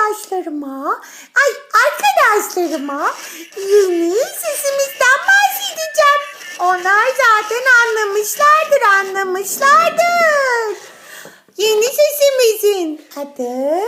arkadaşlarıma, ay arkadaşlarıma yeni sesimizden bahsedeceğim. Onlar zaten anlamışlardır, anlamışlardır. Yeni sesimizin adı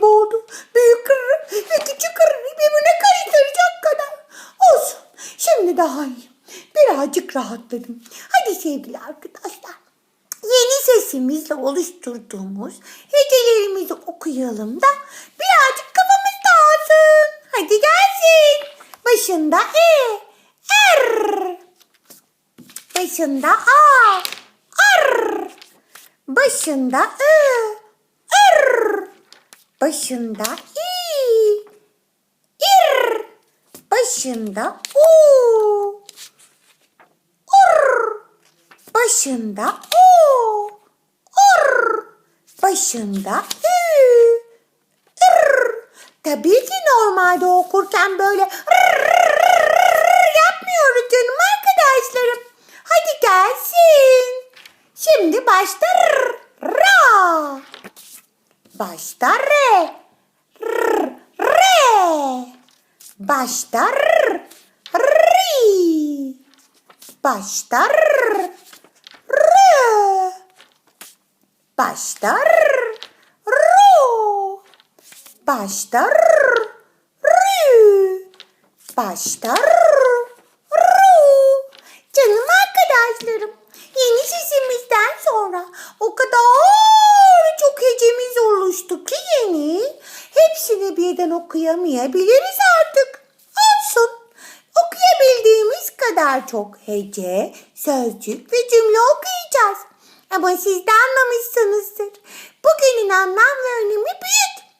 gibi oldu. Büyük kırır ve küçük kırır birbirine karıştıracak kadar. Olsun. Şimdi daha iyi. Birazcık rahatladım. Hadi sevgili arkadaşlar. Yeni sesimizle oluşturduğumuz hecelerimizi okuyalım da birazcık kafamız dağılsın. Hadi gelsin. Başında E, R. Başında A, R. Başında R. Başında İ, İr. Başında U, Ur. Başında o, or, başında ü, ır. Tabii ki normalde okurken böyle yapmıyoruz canım arkadaşlarım. Hadi gelsin. Şimdi başta ra. Başta re. Rrr, re. Başta rrr, ri. Başta rrr, rı. Başta rrr, ru. Başta rrr, rü. Başta rrr, ru. Canım arkadaşlarım, yeni sesimizden sonra o kadar çok hecemiz oluştu ki yeni. Birden okuyamayabiliriz artık. Olsun. Okuyabildiğimiz kadar çok hece, sözcük ve cümle okuyacağız. Ama siz de anlamışsınızdır. Bugünün anlam ve önemi büyük.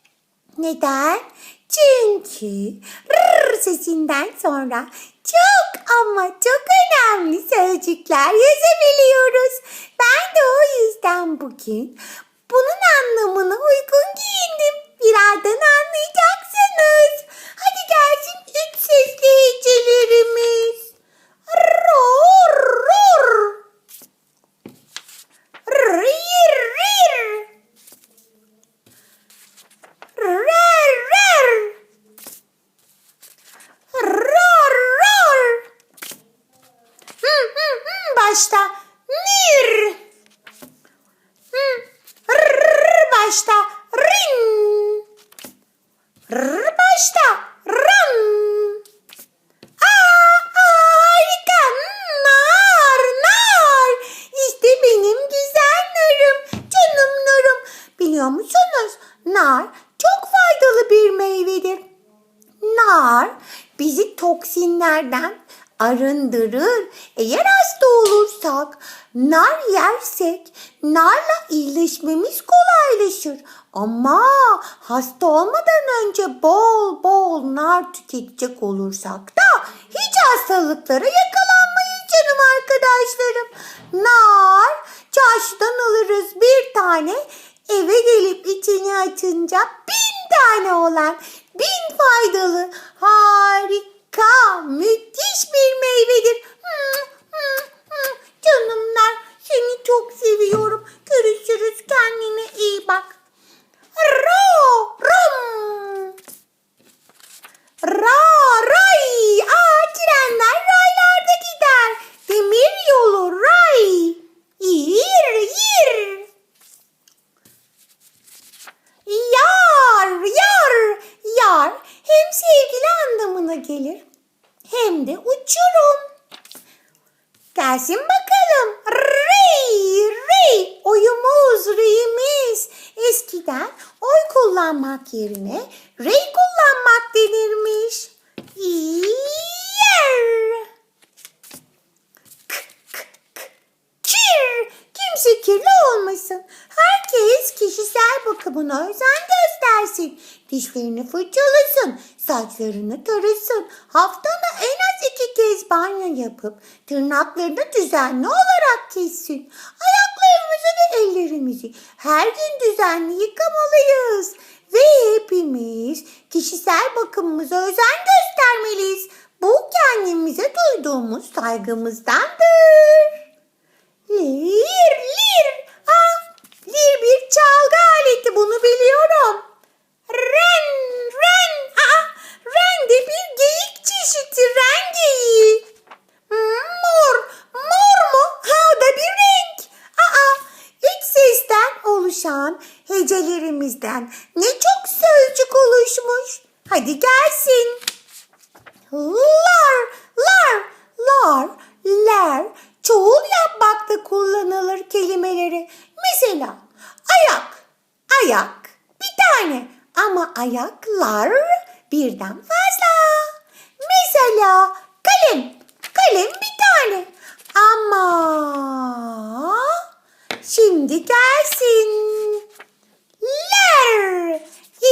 Neden? Çünkü rrr sesinden sonra çok ama çok önemli sözcükler yazabiliyoruz. Ben de o yüzden bugün bunun anlamına uygun giyindim. Birazdan anlayacaksınız. Hadi gelsin üç sesli hecelerimiz. Ror, ror. Hı, hı, hı, başta. Mir. Hı. Rrr, başta. Rin. Rrr, başta. Ram. Aa, harika. Nar, nar. İşte benim güzel narım. Canım narım. Biliyor musunuz? Nar çok faydalı bir meyvedir. Nar bizi toksinlerden arındırır. Eğer hasta olursak nar yersek narla iyileşmemiz kolaylaşır. Ama hasta olmadan önce bol nar tüketecek olursak da hiç hastalıklara yakalanmayız canım arkadaşlarım. Nar çarşıdan alırız bir tane eve gelip içini açınca bin tane olan bin faydalı harika müthiş bir meyvedir. Hmm, hmm, hmm. Canımlar seni çok seviyorum. Görüşürüz kendine iyi bak. Ro, rom. Ra, ray. Aa, trenler raylarda gider. Demir yolu ray. Yir, yir. Yar, yar, yar hem sevgili anlamına gelir hem de uçurum. Gelsin bakalım. Rey, rey. Oyumuz, reyimiz. Eskiden oy kullanmak yerine rey kullanmak denirmiş. Yer. Kir. Kimse kirli olmasın. Herkes kişisel bakımına özen göstersin. Dişlerini fırçalasın. Saçlarını tarasın. Haftada en az iki kez banyo yapıp tırnaklarını düzenli olarak kessin. Ayaklarımızı ve ellerimizi her gün düzenli yıkamalıyız. Ve hepimiz kişisel bakımımıza özen göstermeliyiz. Bu kendimize duyduğumuz saygımızdandır. Lir, lir. Ah, lir bir çalgı aleti bunu biliyorum. Ren, ren. Aa, ren de bir geyik çeşidi, ren geyiği. Hmm, Mor, mor mu? Ha, o da bir renk. Aa, üç sesten oluşan hecelerimizden ne çok sözcük oluşmuş. Hadi gelsin. Lar, lar, lar, ler. Çoğul yapmakta kullanılır kelimeleri. Mesela ayak, ayak bir tane ama ayaklar birden fazla. Mesela kalem, kalem bir tane ama şimdi gelsin. Ler.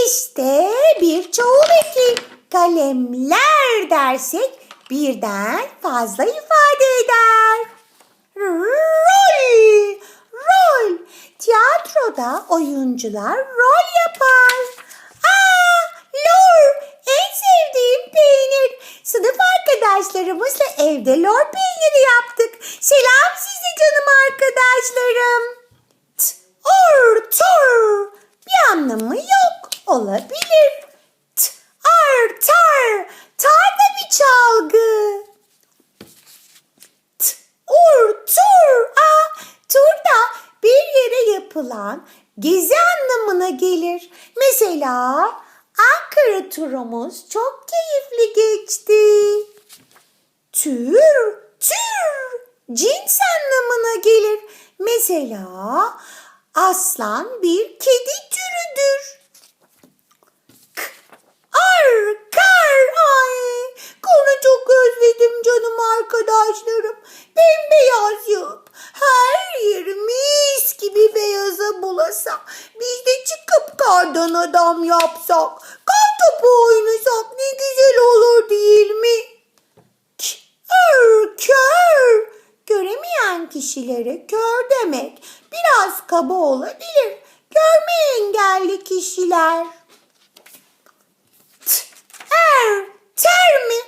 İşte bir çoğul eki. Kalemler dersek birden fazla ifade eder. Rol. Rol. Tiyatroda oyuncular rol yapar. Aa, lor. En sevdiğim peynir. Sınıf arkadaşlarımızla evde lor peyniri yaptık. Selam size canım arkadaşlarım. Or, tor. Bir anlamı yok. Olabilir. T, ar, tar. Tar da bir çalgı. T, ur, tur. Aa, tur da bir yere yapılan gezi anlamına gelir. Mesela Ankara turumuz çok keyifli geçti. Tür, tür, cins anlamına gelir. Mesela aslan bir kedi türüdür. K, Ar, kar, ay. Konu çok özledim canım arkadaşlarım. Bembeyaz yağıp her yeri mis gibi beyaza bulasa. Biz de çıkıp kardan adam yapsak. Kar topu oynasak ne güzel olur değil mi? K, Ör, kör. Göremeyen kişilere kör demek. Biraz kaba olabilir. Görme engelli kişiler. Er, ter mi?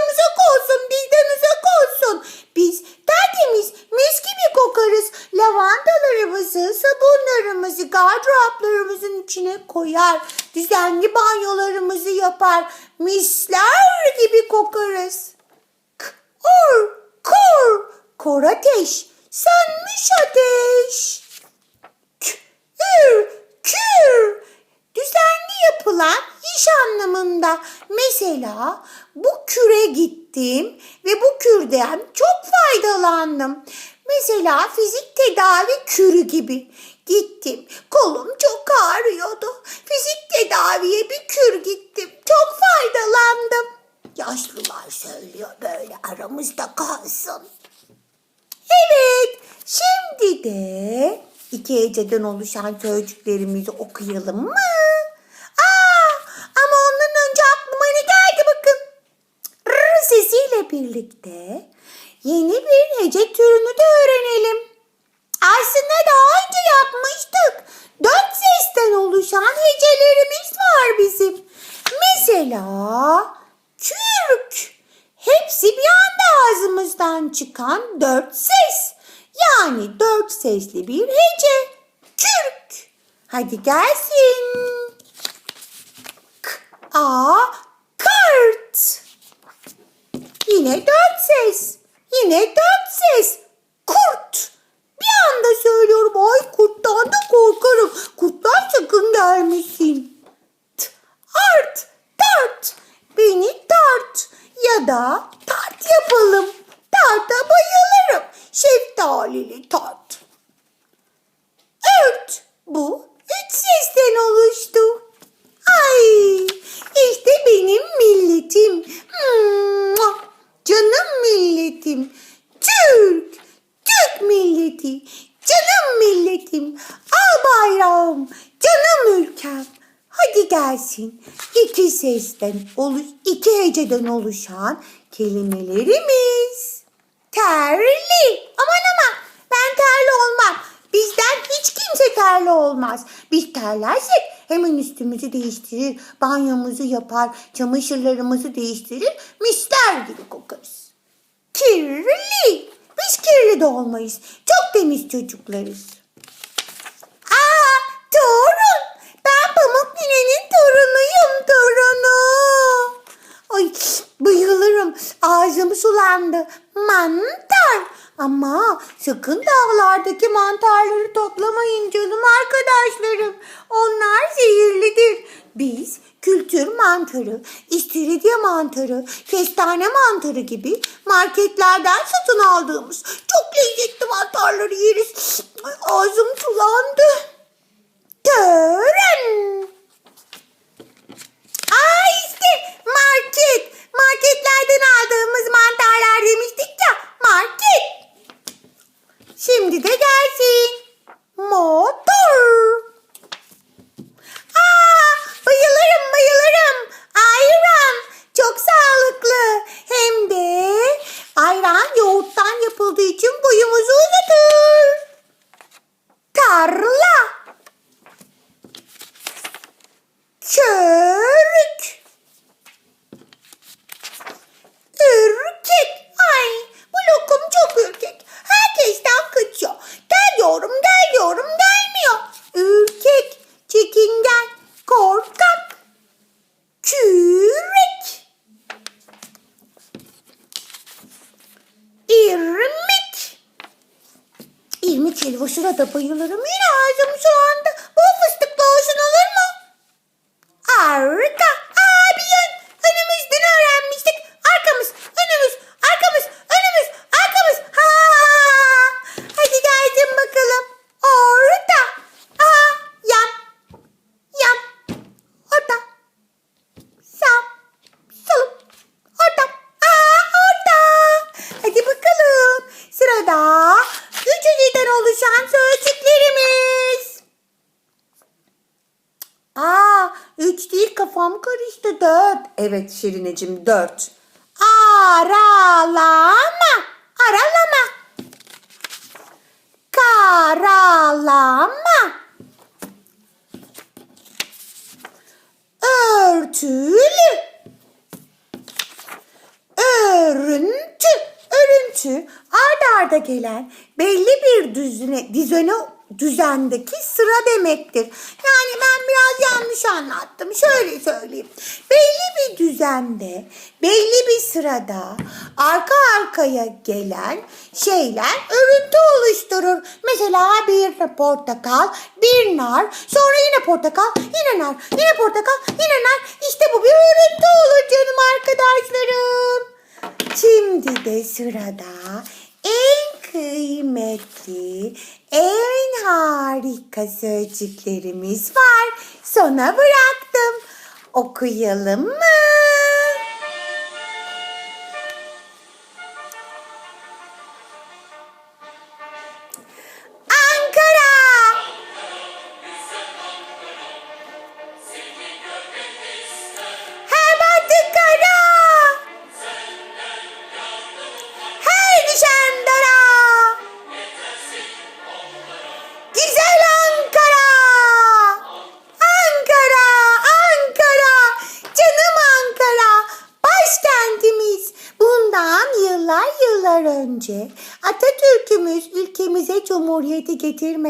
Bizden uzak olsun, bizden uzak olsun. Biz tertemiz, mis gibi kokarız. Lavandalarımızı, sabunlarımızı gardıroplarımızın içine koyar. Düzenli banyolarımızı yapar. Misler gibi kokarız. Kor, kor, kor ateş, sönmüş ateş. Kür, kür. Düzenli yapılan iş anlamında. Mesela bu küre gittim ve bu kürden çok faydalandım. Mesela fizik tedavi kürü gibi. Gittim, kolum çok ağrıyordu. Fizik tedaviye bir kür gittim. Çok faydalandım. Yaşlılar söylüyor böyle aramızda kalsın. Evet, şimdi de iki heceden oluşan sözcüklerimizi okuyalım mı? Ama ondan önce aklıma ne geldi bakın. R sesiyle birlikte yeni bir hece türünü de öğrenelim. Aslında daha önce yapmıştık. Dört sesten oluşan hecelerimiz var bizim. Mesela kürk. Hepsi bir anda ağzımızdan çıkan dört ses. Yani dört sesli bir hece. Kürk. Hadi gelsin. A, kart. Yine dört ses. Yine dört ses. Kurt. Bir anda söylüyorum. Ay kurttan da korkarım. Kurtlar sakın gelmesin. T, art, tart. Beni tart. Ya da tart yapalım. Tarta bayılırım. Şeftalili tart. Ört. Bu üç sesten oluştu. Ay işte benim milletim. Canım milletim. Türk. Türk milleti. Canım milletim. Al bayrağım. Canım ülkem. Hadi gelsin. İki sesten, oluş, iki heceden oluşan kelimelerimiz. Terli. Aman aman ben terli olmam. Bizden hiç kimse terli olmaz. Biz terlersek hemen üstümüzü değiştirir, banyomuzu yapar, çamaşırlarımızı değiştirir, misler gibi kokarız. Kirli. Biz kirli de olmayız. Çok temiz çocuklarız. Aa, torun. Ben Pamuk Nine'nin torunuyum, torunu. Ay, bayılırım. Ağzım sulandı. Mantar. Ama sakın dağlardaki mantarları toplamayın canım arkadaşlarım. Onlar zehirlidir. Biz kültür mantarı, istiridye mantarı, kestane mantarı gibi marketlerden satın aldığımız çok lezzetli mantarları yeriz. Ay, ağzım sulandı. Tören. Aa işte market. Marketlerden aldığımız mantarlar demiştik ya. Market. Şimdi de gelsin. Motor. Aa, bayılırım bayılırım. Ayran. Çok sağlıklı. Hem de ayran yoğurttan yapıldığı için boyumuzu uzatır. Karıştı dört. Evet Şirineciğim dört. Aa, Karalama. Aralama. Karalama. Örtülü. Örüntü. Örüntü arda arda gelen belli bir düzene, düzene düzendeki sıra demektir. Yani ben biraz yanlış anlattım. Şöyle söyleyeyim. Belli bir düzende, belli bir sırada arka arkaya gelen şeyler örüntü oluşturur. Mesela bir portakal, bir nar, sonra yine portakal, yine nar, yine portakal, yine nar. İşte bu bir örüntü olur canım arkadaşlarım. Şimdi de sırada en kıymetli, en harika sözcüklerimiz var. Sona bıraktım. Okuyalım mı?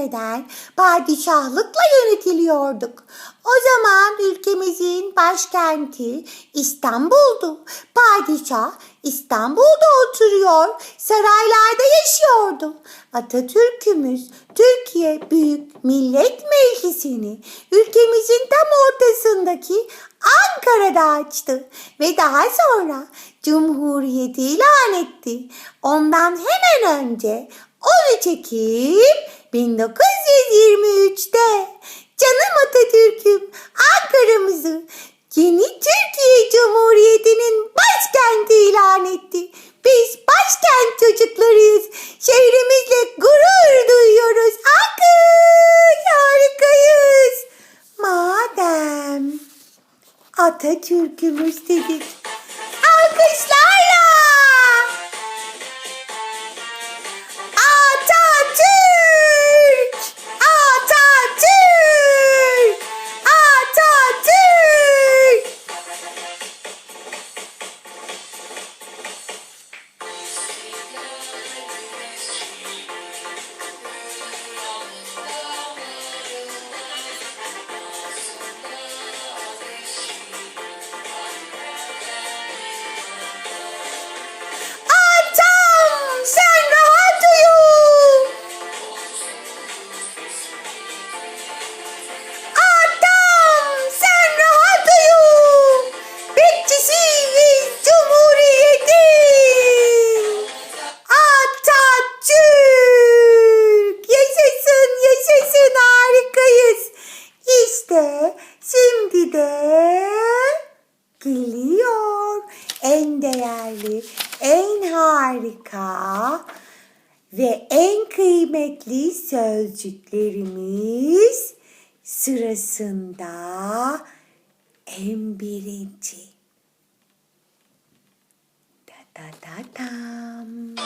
Getirmeden padişahlıkla yönetiliyorduk. O zaman ülkemizin başkenti İstanbul'du. Padişah İstanbul'da oturuyor, saraylarda yaşıyordu. Atatürk'ümüz Türkiye Büyük Millet Meclisi'ni ülkemizin tam ortasındaki Ankara'da açtı ve daha sonra Cumhuriyeti ilan etti. Ondan hemen önce 13 Ekim 1923'te canım Atatürk'üm Ankara'mızı yeni Türkiye Cumhuriyeti'nin başkenti ilan etti. Biz başkent çocuklarıyız. Şehrimizle gurur duyuyoruz. Alkış harikayız. Madem Atatürk'ümüz dedik. Alkışlarla. İşte şimdi de geliyor en değerli, en harika ve en kıymetli sözcüklerimiz sırasında en birinci. Da da da dam.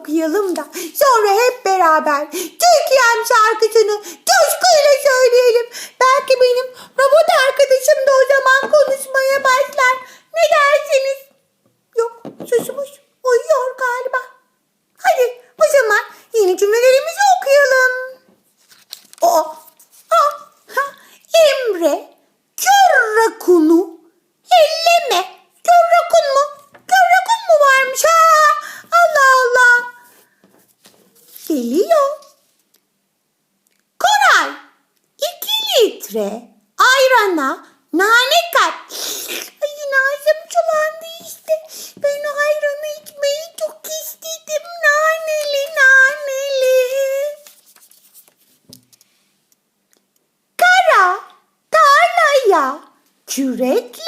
Okuyalım da sonra hep beraber geliyor. Koray iki litre ayrana nane kat. Ay yine ağzım sulandı işte. Ben o ayranı içmeyi çok istedim. Naneli naneli. Kara tarlaya çürek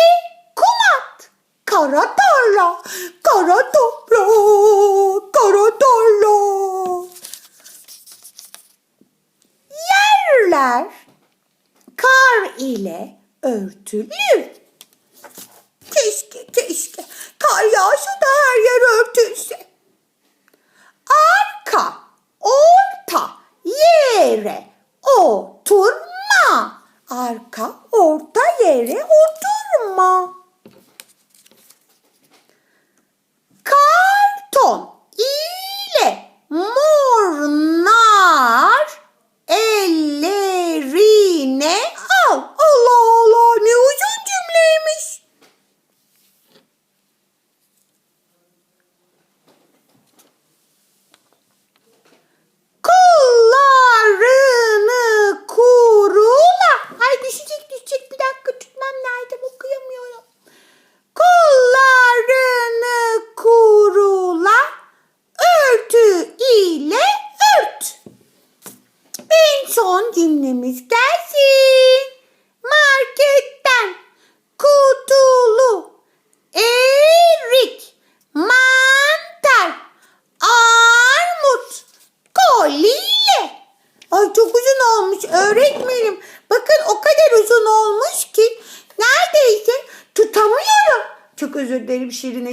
Right. son cümlemiz gelsin.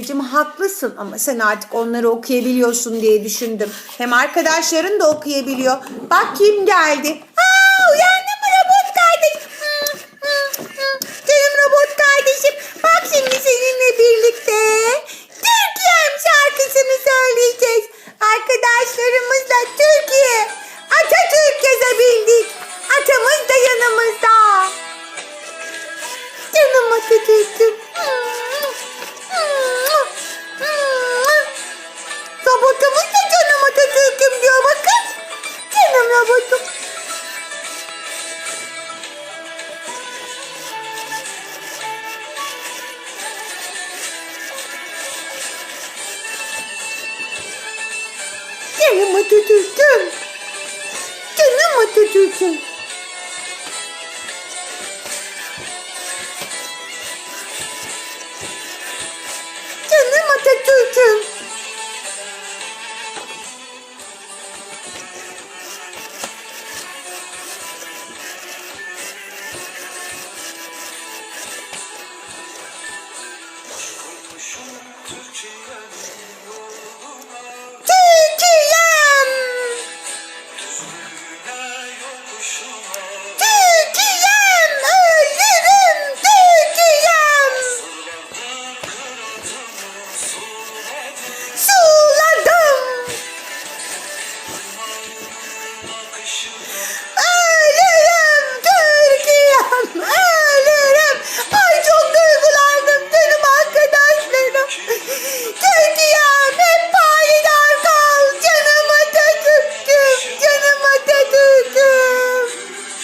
Emre'cim haklısın ama sen artık onları okuyabiliyorsun diye düşündüm. Hem arkadaşların da okuyabiliyor. Bak kim geldi.